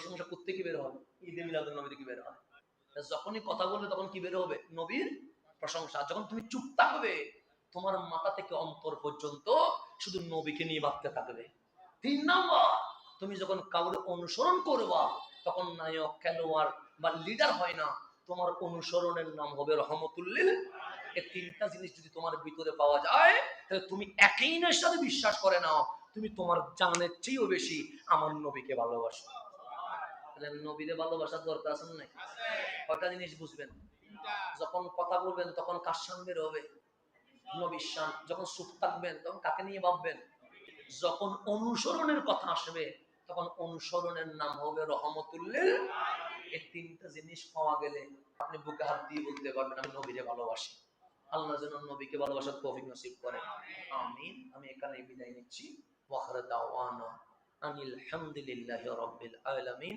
প্রশংসা করতে কি বের হয় ঈদে মিলাদুল নবীতে কি বের হয় যখনই কথা বলবে, তখন কি বের হবে? নবীর প্রশংসা। যখন তুমি চুপ থাকবে, তোমার মাথা থেকে অন্তর পর্যন্ত শুধু নবীকে নিয়ে ভাবতে থাকবে। তিন নাম্বার, তুমি যখন কাউরে অনুসরণ করবা, তখন নায়ক, খেলোয়াড় বা লিডার হয় না। তোমার অনুসরণের নাম হবে রহমতুল্লিল। এই তিনটা জিনিস যদি তোমার ভিতরে পাওয়া যায়, তাহলে তুমি একইনের সাথে বিশ্বাস করে নাও। তুমি তোমার জানের চেয়েও বেশি আমার নবীকে ভালোবাসো। তাহলে নবীরে ভালোবাসার দরকার আছে না নাই? কয়টা জিনিস বুঝবেন? যখন কথা বলবেন তখন কার সঙ্গে হবে নবীর শান যখন চুপ থাকবেন তখন কাকে নিয়ে ভাববেন? যখন অনুসরণের কথা আসবে তখন অনুসরণের নাম হবে রহমতুল্লিল এই তিনটা জিনিস পাওয়া গেলে আপনি বুকে হাত দিয়ে বলতে পারবেন আমি নবীরে ভালোবাসি। আল্লাহ যেন নবীকে ভালোবাসার তৌফিক নসিব আমিন। আমি এখানে বিদায় নিচ্ছি। ওয়াখার দাওয়ানা আনিল হামদুলিল্লাহি রাব্বিল আলামিন।